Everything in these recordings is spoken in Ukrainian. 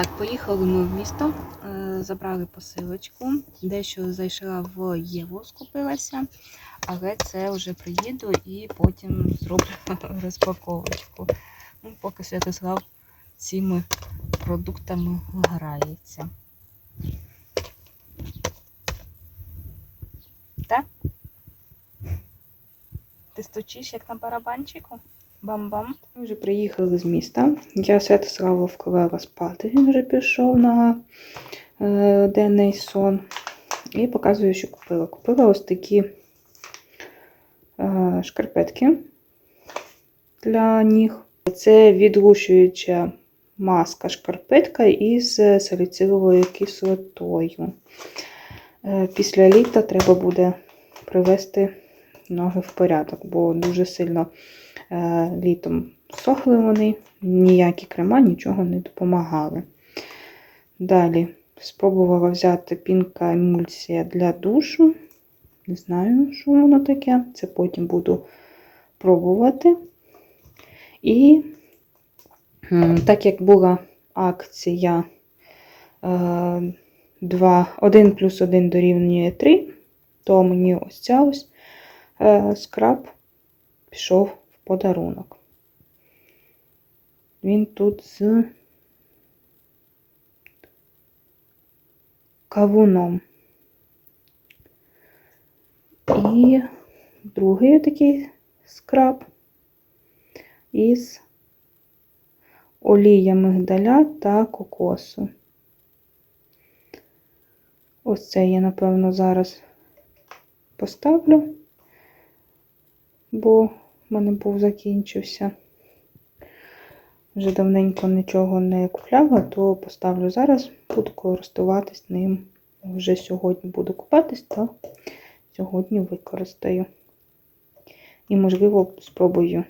Так, поїхали ми в місто, е, забрали посилочку. Дещо зайшла в Єву, скупилася, але це вже приїду і потім зроблю розпаковочку. Ну, поки Святослав цими продуктами грається. Так? Ти стучиш як на барабанчику? Бам-бам. Ми вже приїхали з міста. Я Святослава вклала спати, він вже пішов на е, денний сон. І показую, що купила. Купила ось такі е, шкарпетки для ніг. Це відлущуюча маска шкарпетка із саліциловою кислотою. Е, після літа треба буде привести ноги в порядок, бо дуже сильно літом сохли вони, ніякі крема нічого не допомагали. Далі спробувала взяти пінка емульсія для душу. Не знаю, що воно таке. Це потім буду пробувати. І так як була акція е, 2, 1 плюс 1 дорівнює 3, то мені ось ця ось е, скраб пішов подарунок. Він тут з кавуном. І другий такий скраб із олія мигдаля та кокосу. Ось це я, напевно, зараз поставлю, бо в мене був закінчився. Вже давненько нічого не купляла, то поставлю зараз, буду користуватись ним. Вже сьогодні буду купатись, то сьогодні використаю. І, можливо, спробую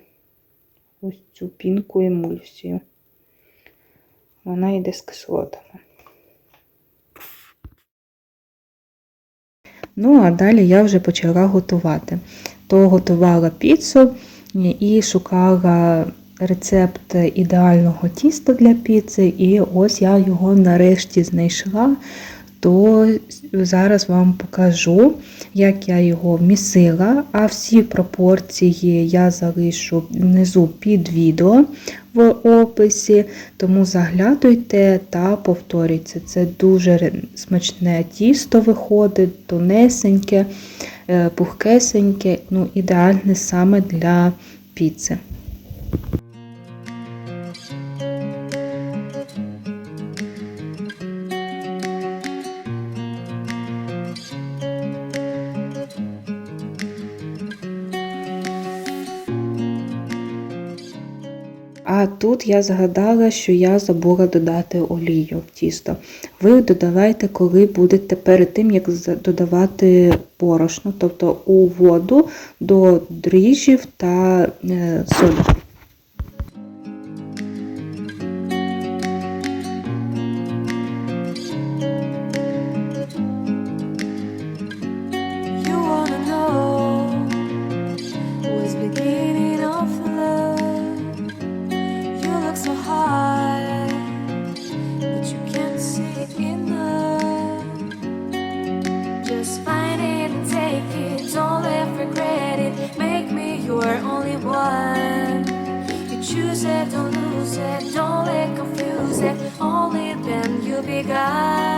ось цю пінку емульсію. Вона йде з кислотами. Ну, а далі я вже почала готувати. То готувала піцу і шукала рецепт ідеального тіста для піци, і ось я його нарешті знайшла. То зараз вам покажу, як я його вмісила, а всі пропорції я залишу внизу під відео в описі, тому заглядуйте та повторюйте. Це дуже смачне тісто виходить, тонесеньке, е, пухкесеньке, ну, ідеальне саме для піци. Тут я згадала, що я забула додати олію в тісто. Ви додавайте, коли будете перед тим, як додавати борошно, тобто у воду до дріжджів та е, sky.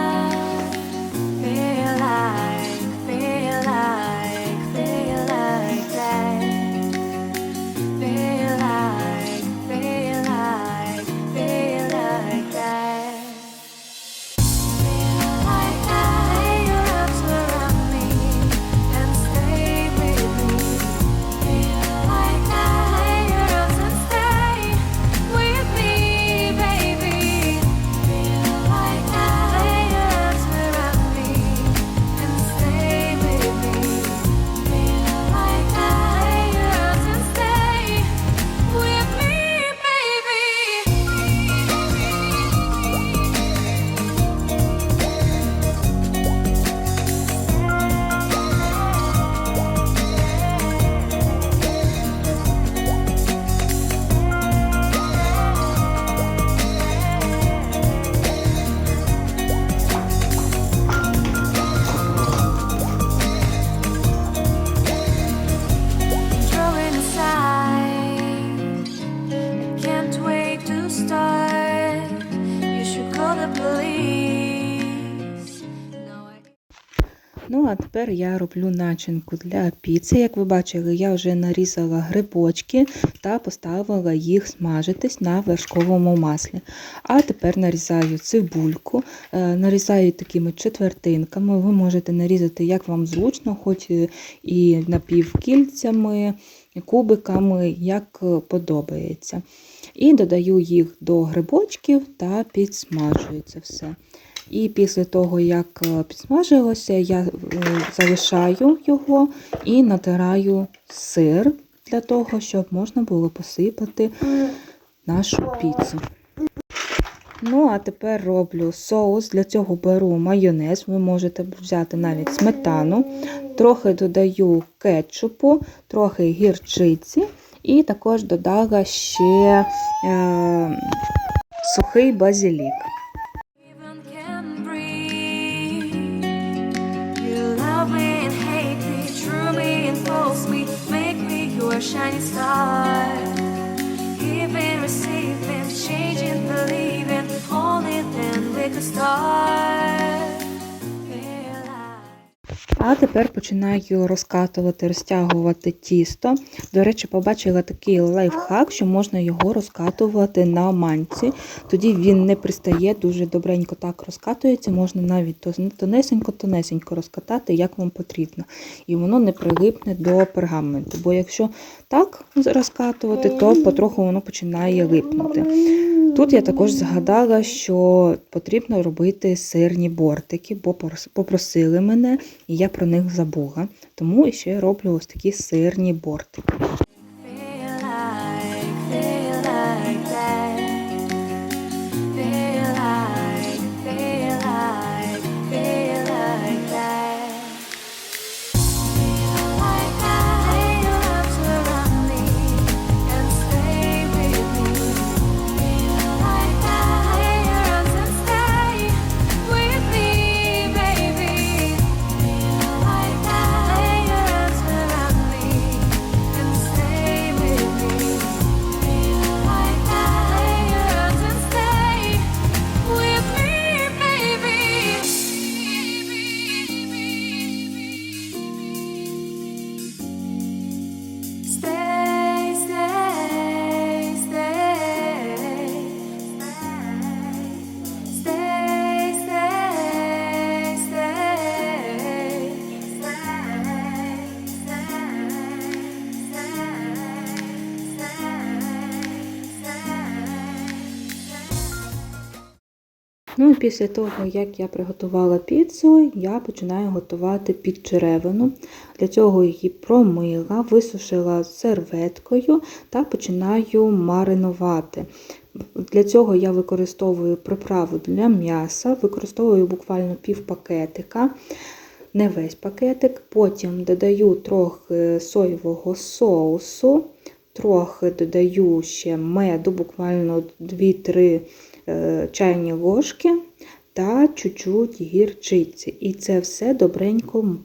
А тепер я роблю начинку для піци. Як ви бачили, я вже нарізала грибочки та поставила їх смажитись на вершковому маслі. А тепер нарізаю цибульку, е, нарізаю такими четвертинками. Ви можете нарізати, як вам зручно, хоч і напівкільцями, кубиками, як подобається. І додаю їх до грибочків та підсмажую це все. І після того, як е, підсмажилося, я е, залишаю його і натираю сир для того, щоб можна було посипати нашу піцу. Ну, а тепер роблю соус. Для цього беру майонез. Ви можете взяти навіть сметану, трохи додаю кетчупу, трохи гірчиці, і також додала ще е, сухий базилік. Shining star. Giving, receiving, changing, believing, only then we could start. А тепер починаю розкатувати, розтягувати тісто. До речі, побачила такий лайфхак, що можна його розкатувати на манці. Тоді він не пристає, дуже добренько так розкатується. Можна навіть тонесенько-тонесенько розкатати, як вам потрібно. І воно не прилипне до пергаменту. Бо якщо так розкатувати, то потроху воно починає липнути. Тут я також згадала, що потрібно робити сирні бортики, бо прос- попросили мене, і я про них забула. Тому ще роблю ось такі сирні бортики. Ну після того, як я приготувала піцу, я починаю готувати підчеревину. Для цього її промила, висушила серветкою та починаю маринувати. Для цього я використовую приправу для м'яса, використовую буквально пів пакетика, не весь пакетик. Потім додаю трохи соєвого соусу, трохи додаю ще меду, буквально 2-3 е, чайні ложки та чуть-чуть гірчиці. І це все добренько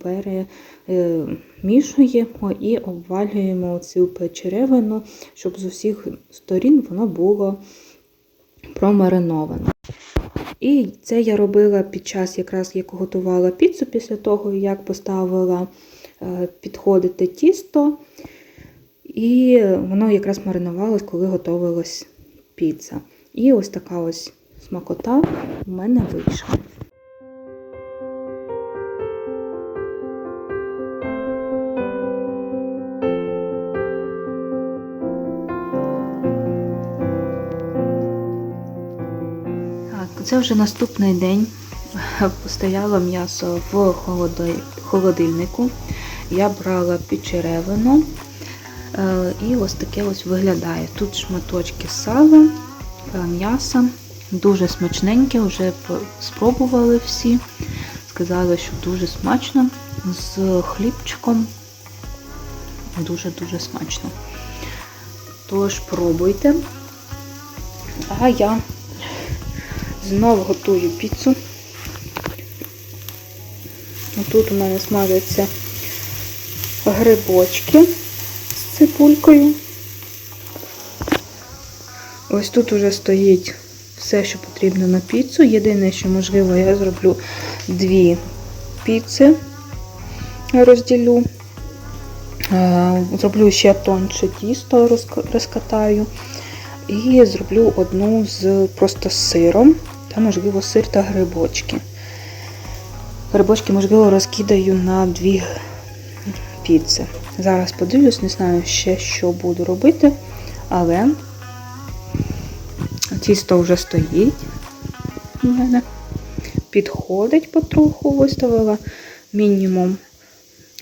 перемішуємо і обвалюємо цю печеревину, щоб з усіх сторін воно було промариноване. І це я робила під час, якраз як готувала піцу, після того, як поставила е, підходити тісто. І воно якраз маринувалось, коли готувалась піца. І ось така ось смакота у мене вийшла. Це вже наступний день. Стояло м'ясо в холоди- холодильнику. Я брала підчеревину. Е, І ось таке ось виглядає. Тут шматочки сала, м'яса, дуже смачненьке, вже спробували всі. Сказали, що дуже смачно з хлібчиком. Дуже-дуже смачно. Тож пробуйте. А я знову готую піцу. Тут у мене смажаться грибочки з цибулькою. Ось тут уже стоїть все, що потрібно на піцу. Єдине, що можливо, я зроблю дві піци розділю. Зроблю ще тонше тісто, розкатаю. І зроблю одну з просто сиром та, можливо, сир та грибочки. Грибочки, можливо, розкидаю на дві піци. Зараз подивлюсь, не знаю ще, що буду робити, але тісто вже стоїть у мене. Підходить потроху, виставила мінімум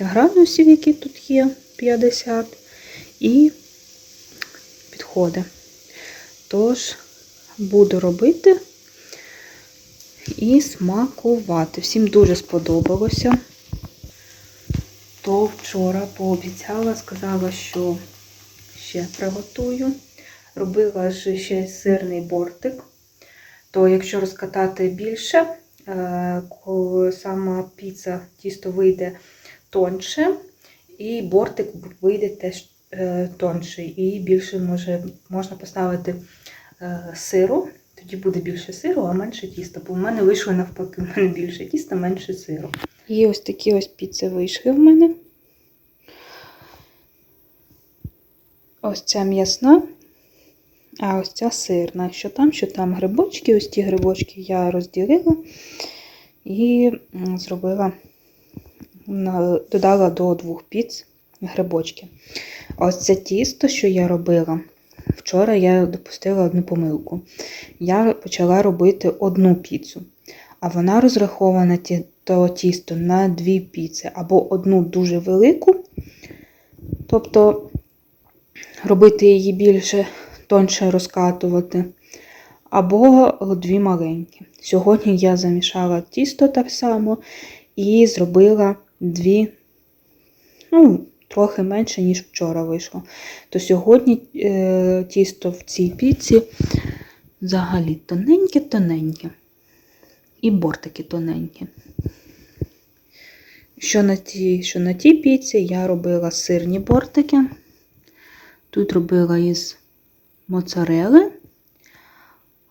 градусів, які тут є, 50, і підходить. Тож, буду робити і смакувати. Всім дуже сподобалося. То вчора пообіцяла, сказала, що ще приготую. Робила ж ще сирний бортик. То якщо розкатати більше, е, коли сама піца тісто вийде тонше, і бортик вийде теж е, тонший. І більше може, можна поставити е, сиру, тоді буде більше сиру, а менше тіста. Бо в мене вийшло навпаки, в мене більше тіста, менше сиру. І ось такі ось піци вийшли в мене. Ось ця м'ясна, а ось ця сирна. Що там, що там грибочки, ось ті грибочки я розділила і зробила, додала до двох піц грибочки. Ось це тісто, що я робила, вчора я допустила одну помилку. Я почала робити одну піцу, а вона розрахована то тісто на дві піци, або одну дуже велику, тобто робити її більше тонше розкатувати, або дві маленькі. Сьогодні я замішала тісто так само і зробила дві, ну, трохи менше, ніж вчора вийшло. То сьогодні е, тісто в цій піці взагалі тоненьке-тоненьке. І бортики тоненькі. Що на тій, що на тій піці я робила сирні бортики. Тут робила із моцарели,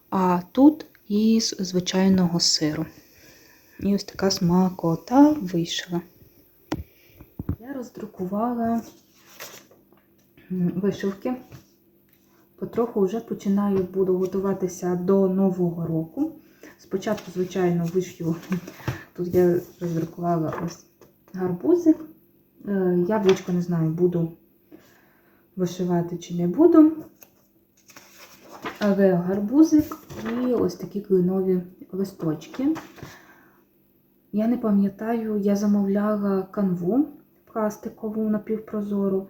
а тут із звичайного сиру. І ось така смакота вийшла. Я роздрукувала вишивки. Потроху вже починаю буду готуватися до Нового року. Спочатку, звичайно, вишью. Тут я роздрукувала ось гарбузик. Е, Яблучко не знаю, буду вишивати чи не буду. Гарбузик і ось такі клинові листочки. Я не пам'ятаю, я замовляла канву пластикову напівпрозору,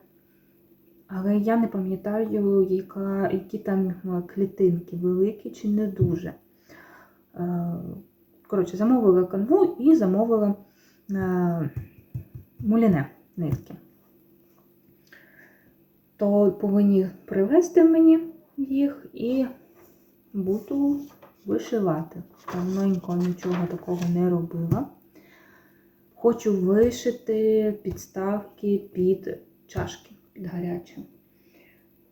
але я не пам'ятаю, яка, які там клітинки, великі чи не дуже. Коротше, замовила канву і замовила муліне нитки. То повинні привезти мені їх і буду вишивати. Давненько нічого такого не робила. Хочу вишити підставки під чашки, під гарячі,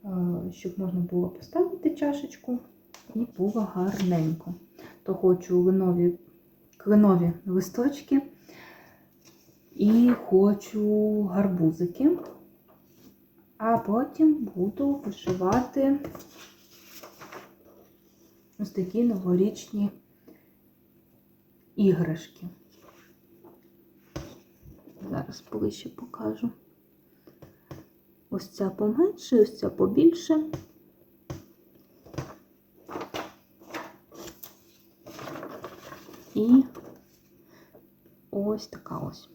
Е, щоб можна було поставити чашечку і було гарненько. То хочу линові, клинові листочки і хочу гарбузики. А потім буду вишивати ось такі новорічні іграшки. Зараз ближче покажу. Ось ця поменше, ось ця побільше. І ось така ось.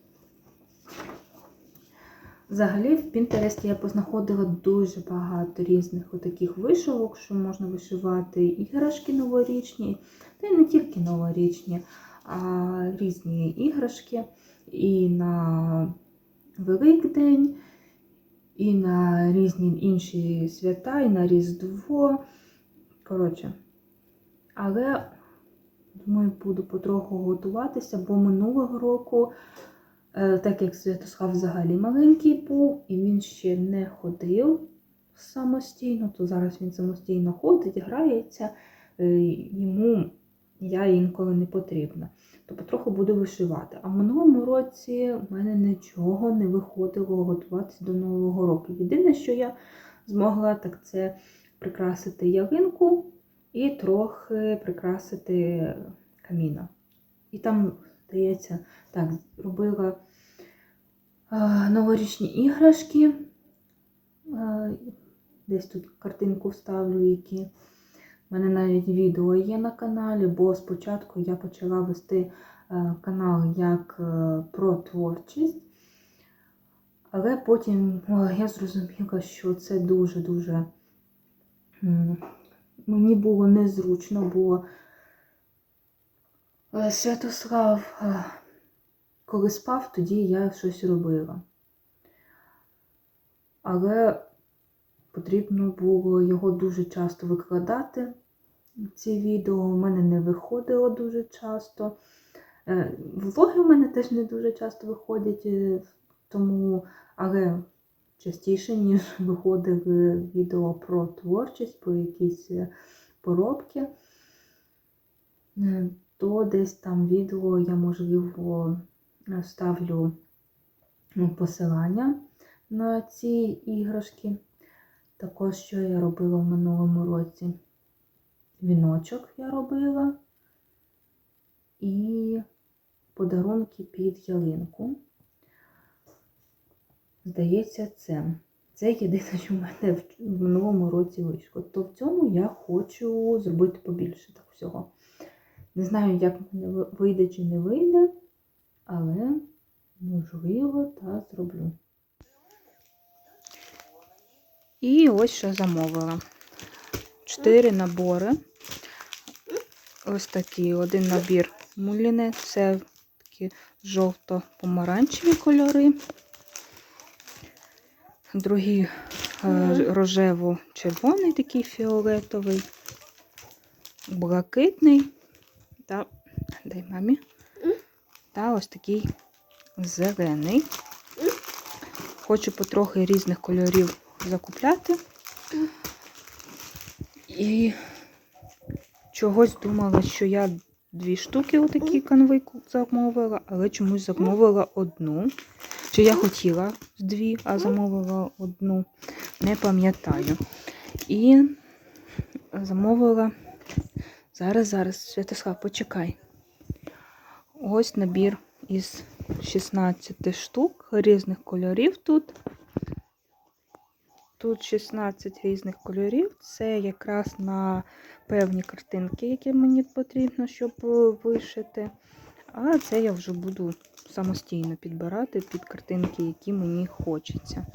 Взагалі, в Пінтересті я познаходила дуже багато різних отаких вишивок, що можна вишивати іграшки новорічні, та й не тільки новорічні, а різні іграшки і на Великдень, і на різні інші свята, і на Різдво. Коротше, але, думаю, буду потроху готуватися, бо минулого року. Е, Так як Святослав взагалі маленький був, і він ще не ходив самостійно, то зараз він самостійно ходить, грається. Е, Йому я інколи не потрібна. То потроху буду вишивати. А в минулому році в мене нічого не виходило готуватися до Нового року. Єдине, що я змогла, так це прикрасити ялинку і трохи прикрасити каміна. І там, здається, так, робила новорічні іграшки. Десь тут картинку вставлю, які. У мене навіть відео є на каналі, бо спочатку я почала вести канал як е, про творчість, але потім я зрозуміла, що це дуже-дуже мені було незручно, бо Святослав, е, коли спав, тоді я щось робила. Але потрібно було його дуже часто викладати. Ці відео у мене не виходило дуже часто. Е, Влоги в мене теж не дуже часто виходять, е, тому, але частіше, ніж виходили відео про творчість, про якісь е, поробки, Е, то десь там відео я, можливо, ставлю ну, посилання на ці іграшки. Також, що я робила в минулому році. Віночок я робила і подарунки під ялинку. Здається, це. Це єдине, що в мене в минулому році вийшло. То в цьому я хочу зробити побільше так всього. Не знаю, як мене вийде чи не вийде, але можливо, та зроблю. І ось що замовила. Чотири набори. Ось такі. Один набір муліне. Це такі жовто-помаранчеві кольори. Другий е, рожево-червоний, такий фіолетовий, блакитний. Та, дай мамі. Та ось такий зелений. Хочу потрохи різних кольорів закупляти. І чогось думала, що я дві штуки отакі канви замовила, але чомусь замовила одну. Чи я хотіла дві, а замовила одну. Не пам'ятаю. І замовила. Зараз, зараз, Святослав, почекай. Ось набір із 16 штук різних кольорів тут. Тут 16 різних кольорів. Це якраз на певні картинки, які мені потрібно, щоб е, вишити. А це я вже буду самостійно підбирати під картинки, які мені хочеться.